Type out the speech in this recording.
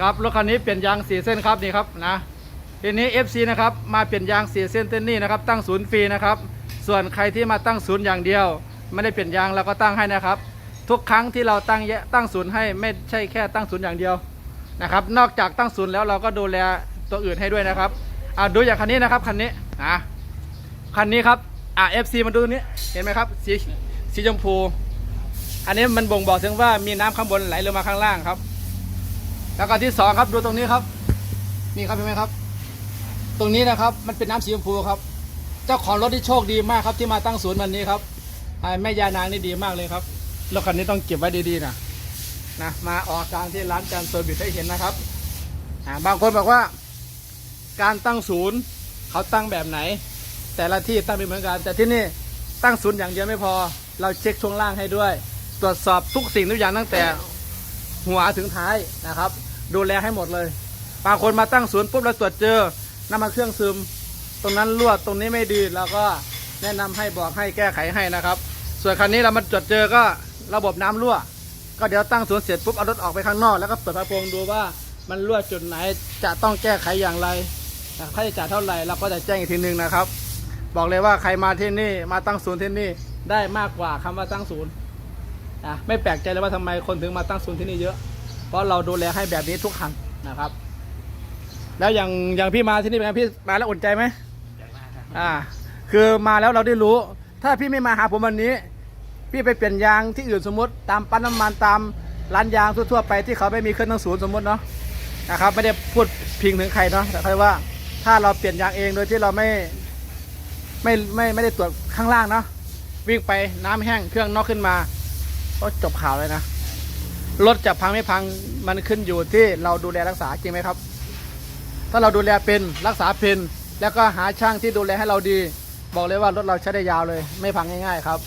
ครับรถคันนี้เปลี่ยนยางสี่เส้นครับนี่ครับนะทีนี้ FC นะครับมาเปลี่ยนยางสี่เส้นเต้นนี่นะครับตั้งศูนย์ฟรีนะครับส่วนใครที่มาตั้งศูนย์อย่างเดียว ไม่ได้เปลี่ยนยางเราก็ตั้งให้นะครับ ทุกครั้งที่เราตั้งแยะตั้งศูนย์ให้ไม่ใช่แค่ตั้งศูนย์อย่างเดียวนะครับนอกจากตั้งศูนย์แล้วเราก็ดูแลตัวอื่นให้ด้วยนะครับอ่าดูอย่างคันนี้นะครับคันนี้นะคันนี้ครับอ่า FC มาดูนี้เห็นไหมครับสีสีชมพู อันนี้มันบ่งบอกถึงว่ามีน้ำข้างบนไหลลงมาข้างล่างครับ แล้วก็ที่สองครับดูตรงนี้ครับ นี่ครับเห็นไหมครับ ตรงนี้นะครับมันเป็นน้ำสีชมพูครับ เจ้าของรถที่โชคดีมากครับที่มาตั้งศูนย์วันนี้ครับอ่าแม่ยานางนี่ดีมากเลยครับรถคันนี้ต้องเก็บไว้ดีๆนะนะมาออกการที่ร้านการเซอร์วิสให้เห็นนะครับบางคนบอกว่า การตั้งศูนย์เขาตั้งแบบไหน แต่ละที่ตั้งไม่เหมือนกัน แต่ที่นี่ตั้งศูนย์อย่างเดียวไม่พอ เราเช็คช่วงล่างให้ด้วย ตรวจสอบทุกสิ่งทุกอย่างตั้งแต่ หัวถึงท้ายนะครับ ดูแลให้หมดเลยบางคนมาตั้งศูนย์ปุ๊บเราตรวจเจอน้ำมันเครื่องซึม ตรงนั้นรั่วตรงนี้ไม่ดีเราก็แนะนำให้บอกให้แก้ไขให้นะครับ ส่วนคันนี้เรามาตรวจเจอก็ระบบน้ำรั่ว ก็เดี๋ยวตั้งศูนย์เสร็จปุ๊บเอารถออกไปข้างนอกแล้วก็เปิดฝาโปรงดูว่ามันรั่วจุดไหนจะต้องแก้ไขอย่างไรค่าใช้จ่ายเท่าไหร่เราก็จะแจ้งอีกทีหนึ่งนะครับ บอกเลยว่าใครมาที่นี่มาตั้งศูนย์ที่นี่ได้มากกว่าคำว่าตั้งศูนย์ อะไม่แปลกใจเลยว่าทำไมคนถึงมาตั้งศูนย์ที่นี่เยอะ เพราะเราดูแลให้แบบนี้ทุกคันนะครับ แล้วอย่างอย่างพี่มาที่นี่เป็นไงพี่มาแล้วอุ่นใจไหมอ่า คือมาแล้วเราได้รู้ ถ้าพี่ไม่มาหาผมวันนี้ พี่ไปเปลี่ยนยางที่อื่นสมมติตามปั๊มน้ำมันตามร้านยางทั่วๆไปที่เขาไม่มีเครื่องตั้งศูนย์สมมติเนาะนะครับไม่ได้พูดพิงถึงใครเนาะแต่คือว่าถ้าเราเปลี่ยนยางเองโดยที่เราไม่ไม่ไม่ไม่ได้ตรวจข้างล่างเนาะวิ่งไปน้ำแห้งเครื่องนอกขึ้นมา ก็จบข่าวเลยนะ รถจะพังไม่พังมันขึ้นอยู่ที่เราดูแลรักษาจริงไหมครับ ถ้าเราดูแลเป็นรักษาเป็นแล้วก็หาช่างที่ดูแลให้เราดี บอกเลยว่ารถเราใช้ได้ยาวเลย ไม่พังง่าย ๆ ครับ